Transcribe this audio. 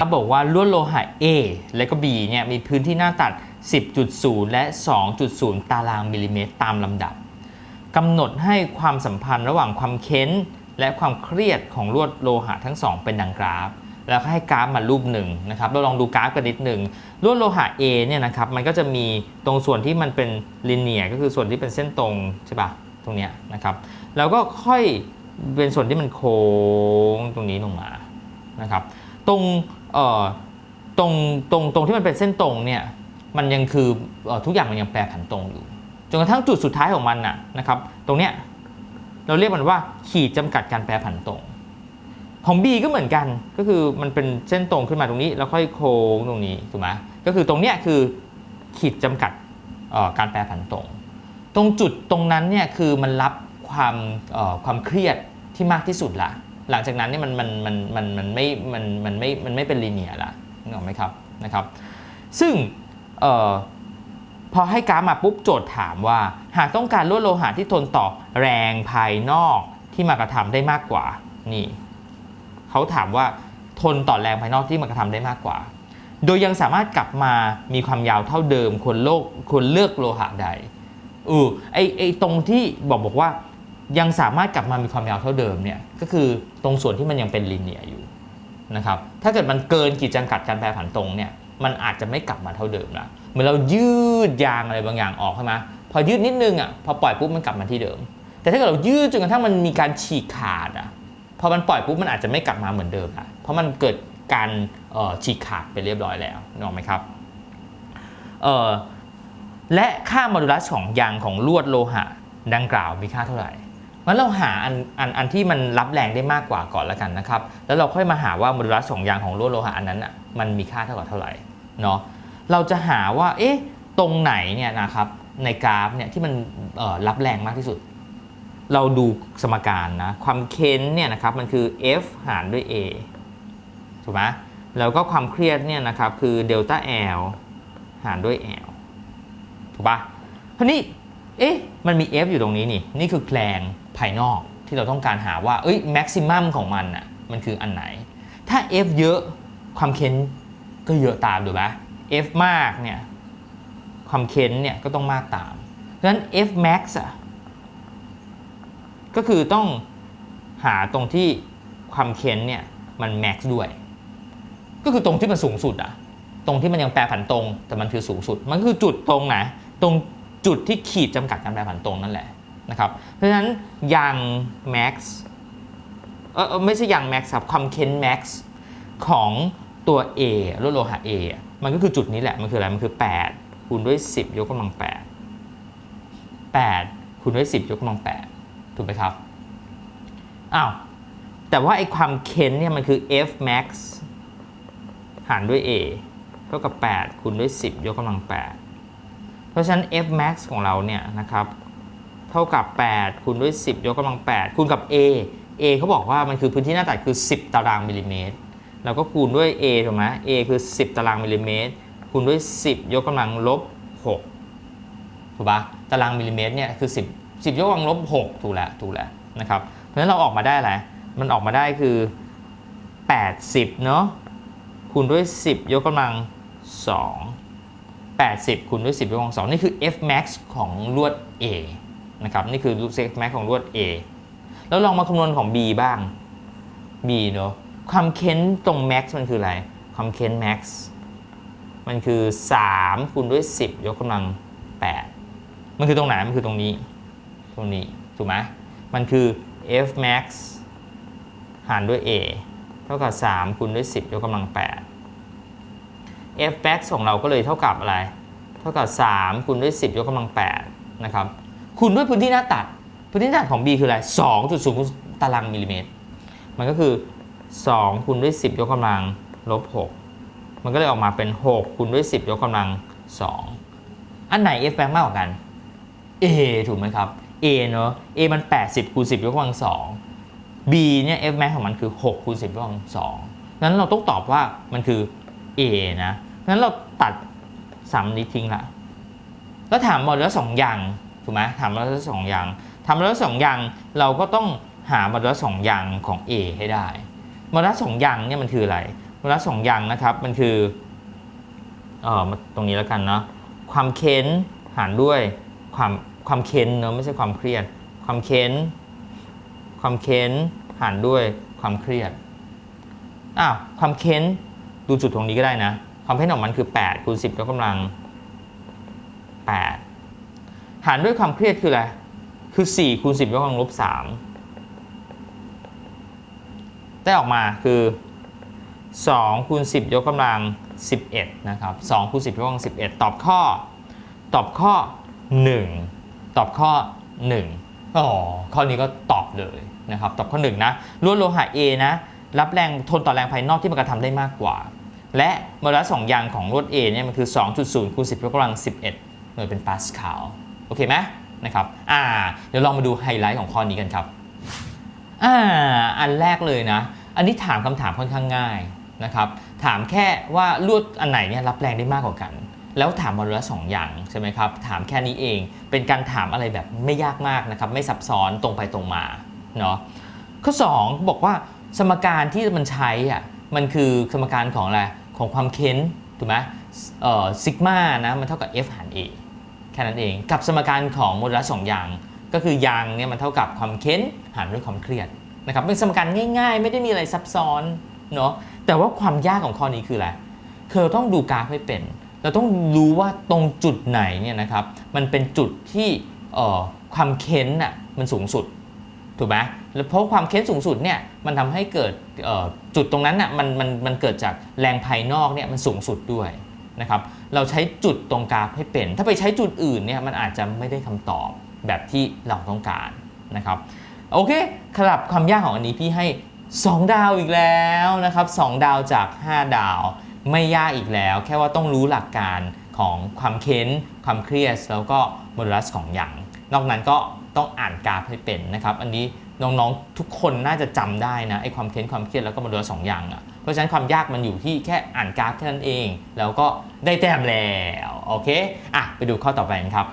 เขาบอกว่าลวดโลหะ A และก็ B เนี่ยมีพื้นที่หน้าตัด 10.0 และ 2.0 ตารางมิลลิเมตรตามลำดับกำหนดให้ความสัมพันธ์ระหว่างความเค้น และความเครียดของลวดโลหะทั้งสองเป็นดังกราฟ แล้วก็ให้กราฟมารูปหนึ่งนะครับเราลองดูกราฟกันนิดหนึ่งลวดโลหะ A เนี่ยนะครับมันก็จะมีตรงส่วนที่มันเป็นลิเนียก็คือส่วนที่เป็นเส้นตรงใช่ปะตรงเนี้ยนะครับแล้วก็ค่อยเป็นส่วนที่มันโค้งตรงนี้ลงมานะครับตรง เอ่อตรงตรงตรงที่มันเป็นเส้นตรงเนี่ยมันยังคืออทุกอย่างมันยังแปรผันตรงอยู่จนกระทั่งจุดสุดท้ายของมันน่ะนะครับ ตรงเนี้ยเราเรียกมันว่าขีดจำกัดการแปรผันตรง ของ B ก็เหมือนกันก็คือมันเป็นเส้นตรงขึ้นมาตรงนี้ แล้วค่อยโค้งตรงนี้ถูกไหมก็คือตรงเนี้ยคือขีดจำกัดการแปรผันตรง ตรงจุดตรงนั้นเนี่ยคือมันรับความความเครียดที่มากที่สุดละ หลังจากนั้นเนี่ยมันมันมันมันมันไม่มันมันไม่มันไม่เป็นลีเนียละนึกออกไหมครับนะครับ ซึ่งเอ่อพอให้กราฟมาปุ๊บโจทย์ถามว่า หากต้องการลวดโลหะที่ทนต่อแรงภายนอกที่มากระทำได้มากกว่านี่เขาถามว่าทนต่อแรงภายนอกที่มันกระทำได้มากกว่า โดยยังสามารถกลับมามีความยาวเท่าเดิมควรโลกควรเลือกโลหะใดเออไอไอตรงที่บอกบอกว่า ยังสามารถกลับมามีความยาวเท่าเดิมเนี่ยก็คือตรงส่วนที่มันยังเป็นลิเนียอยู่นะครับถ้าเกิดมันเกินขีดจำกัดการแปรผันตรงเนี่ยมันอาจจะไม่กลับมาเท่าเดิมละเหมือนเรายืดยางอะไรบางอย่างออกใช่ไหมพอยืดนิดนึงอะพอปล่อยปุ๊บมันกลับมาที่เดิม แต่ถ้าเกิดเรายืดจนกระทั่งมันมีการฉีกขาดอะพอมันปล่อยปุ๊บมันอาจจะไม่กลับมาเหมือนเดิมละเพราะมันเกิดการฉีกขาดไปเรียบร้อยแล้วนึกออกไหมครับเออและค่าโมดูลัสของยางของลวดโลหะดังกล่าวมีค่าเท่าไหร่ งั้นเราหาอันอันอันที่มันรับแรงได้มากกว่าก่อนแล้วกันนะครับ แล้วเราค่อยมาหาว่าโมดูลัสของยางของลวดโลหะอันนั้นอะมันมีค่าเท่ากับเท่าไหร่เนาะเราจะหาว่าเอ๊ะตรงไหนเนี่ยนะครับในกราฟเนี่ยที่มันรับแรงมากที่สุด เราดูสมการนะความเค้นเนี่ยนะครับมันคือ F หารด้วย A ถูกไหมแล้วก็ความเครียดเนี่ยนะครับคือเดลต้า L หารด้วย L ถูกปะทีนี้ เอ๊ะ มันมี F อยู่ตรงนี้นี่ นี่คือแรงภายนอกที่เราต้องการหาว่า เอ้ยแม็กซิมัมของมันอะ มันคืออันไหน ถ้า F เยอะ ความเค้นก็เยอะตามถูกไหม F มากเนี่ย ความเค้นเนี่ยก็ต้องมากตามดังนั้น F max อะ ก็คือต้องหาตรงที่ความเค้นเนี่ยมันแม็กซ์ด้วย ก็คือตรงที่มันสูงสุดอะตรงที่มันยังแปรผันตรง แต่มันคือสูงสุด มันคือจุดตรงไหน ตรง จุดที่ขีดจำกัดการแปรผันตรงนั่นแหละนะครับเพราะฉะนั้นยังแม็กซ์เออไม่ใช่ยังแม็กซ์ครับความเค้นแม็กซ์ของตัว A ลดโลหะ A อะมันก็คือจุดนี้แหละ มันคืออะไร มันคือ 8 คูณด้วย 10 ยกกำลัง 8 8 คูณด้วย 10 ยกกำลัง 8 ถูกไหมครับ อ้าว แต่ว่าไอ้ความเค้นเนี่ยมันคือ f max หารด้วย a เท่ากับ 8 คูณด้วย 10 ยกกำลัง 8 เพราะฉะนั้น f max ของเราเนี่ยนะครับเท่ากับ 8 คูณด้วย 10 ยกกำลัง 8 คูณกับ a a เขาบอกว่ามันคือพื้นที่หน้าตัดคือ 10 ตารางมิลลิเมตรแล้วก็คูณด้วย a ถูกไหม a คือ 10 ตารางมิลลิเมตร คูณด้วย 10 ยกกำลังลบ 6 ถูกปะตารางมิลลิเมตรเนี่ยคือ 10 10 ยกกำลังลบ 6 ถูกแล้วถูกแล้วนะครับ เพราะฉะนั้นเราออกมาได้อะไรมันออกมาได้คือ 80 เนาะคูณด้วย 10 ยกกำลัง 2 80คูณด้วย 10ยกกำลัง2นี่คือ f max ของลวด A นะครับนี่คือ f max ของลวด A แล้วลองมาคำนวณของ B บ้าง B เนาะความเค้นตรง max มันคืออะไร ความเค้น max มันคือ 3คูณด้วย 10 ยกกำลัง 8 มันคือตรงไหน มันคือตรงนี้ ตรงนี้ ถูกไหมมันคือ f max หารด้วย a เท่ากับ 3คูณด้วย 10 ยกกำลัง 8 f max ของเราก็เลยเท่ากับอะไร เท่ากับ 3 คูณด้วย 10 ยกกำลัง8นะครับคูณด้วยพื้นที่หน้าตัด พื้นที่หน้าตัดของ b คืออะไร 2.0 ตารางมิลลิเมตร มันก็คือ 2 คูณด้วย 10 ยกกำลังลบ 6 มันก็เลยออกมาเป็น 6 คูณด้วย 10 ยกกำลัง 2 อันไหน f max มากกว่ากัน a ถูกไหมครับ a เนอะ a มัน 80 คูณ 10 ยกกำลัง 2 b เนี่ย f max ของมันคือ 6 คูณ 10 ยกกำลัง 2 นั้นเราต้องตอบว่ามันคือ a นะนั้นเราตัดสามนี้ทิ้งละแล้วถามมาแล้วสองอย่างถูกไหมถามมาแล้วสองอย่างถามมาแล้วสองอย่างเราก็ต้องหามาแล้วสองอย่างของ a ให้ได้มาแล้วสองอย่างเนี่ยมันคืออะไรโมดูลัสสองอย่างนะครับมันคือเออตรงนี้แล้วกันเนาะความเค้นหารด้วยความความเค้นเนอะไม่ใช่ความเครียด ความเค้น ความเค้นหารด้วยความเครียดอ้าวความเค้น ดูจุดตรงนี้ก็ได้นะความเค้นของมันคือ8คูณ10ยกกำลัง 8 หารด้วยความเครียดคืออะไร คือ4คูณ10ยกกำลังลบ3ได้ออกมาคือ2คูณ10ยกกำลัง 11 นะครับ2คูณ10ยกกำลัง 11 ตอบข้อ ตอบข้อ 1 ตอบข้อ 1อ๋อข้อนี้ก็ตอบเลยนะครับ ตอบข้อ 1 นะลวดโลหะ A นะ รับแรงทนต่อแรงภายนอกที่มันกระทำได้มากกว่า และมเลกุลสองยางของลวด A เนี่ยมันคือ 2.0คูณ10ยกกำลัง 11 หน่วยเป็นปาสคาลโอเคไหมนะครับอ่าเดี๋ยวลองมาดูไฮไลท์ของข้อนี้กันครับอ่าอันแรกเลยนะ อันนี้ถามคำถามค่อนข้างง่ายนะครับถามแค่ว่าลวดอันไหนเนี่ยรับแรงได้มากกว่ากัน แล้วถามมาละสองอย่างใช่ไหมครับถามแค่นี้เองเป็นการถามอะไรแบบไม่ยากมากนะครับไม่ซับซ้อนตรงไปตรงมาเนาะข้อ 2 บอกว่าสมการที่มันใช้อะมันคือสมการของอะไร ของความเค้นถูกไหมเอ่อซิกมานะมันเท่ากับ F หาร A แค่นั้นเอง กับสมการของโมดูลัสสองอย่าง ก็คือยางเนี่ยมันเท่ากับความเค้นหารด้วยความเครียดนะครับเป็นสมการง่าย ๆ ไม่ได้มีอะไรซับซ้อนเนาะแต่ว่าความยากของข้อนี้คืออะไรคือเราต้องดูกราฟให้เป็น เราต้องรู้ว่าตรงจุดไหนเนี่ยนะครับมันเป็นจุดที่เอ่อความเค้นน่ะมันสูงสุด ถูกไหมแล้วเพราะความเค้นสูงสุดเนี่ยมันทำให้เกิดจุดตรงนั้นน่ะมันมันมันเกิดจากแรงภายนอกเนี่ยมันสูงสุดด้วยนะครับเราใช้จุดตรงกราฟให้เป็น ถ้าไปใช้จุดอื่นเนี่ยมันอาจจะไม่ได้คำตอบแบบที่เราต้องการนะครับโอเคสำหรับความยากของอันนี้พี่ให้ 2 ดาวอีกแล้วนะครับ 2 ดาวจาก 5 ดาวไม่ยากอีกแล้ว แค่ว่าต้องรู้หลักการของความเค้น ความเครียดแล้วก็โมดูลัสของอย่าง นอกนั้นก็ ต้องอ่านกราฟให้เป็นนะครับ อันนี้น้องๆทุกคนน่าจะจำได้นะไอ้ความเค้นความเครียดแล้วก็โมดูสสองอย่างอะเพราะฉะนั้นความยากมันอยู่ที่แค่อ่านกราฟแค่นั้นเอง แล้วก็ได้แต้มแล้วโอเคอะไปดูข้อต่อไปกันครับ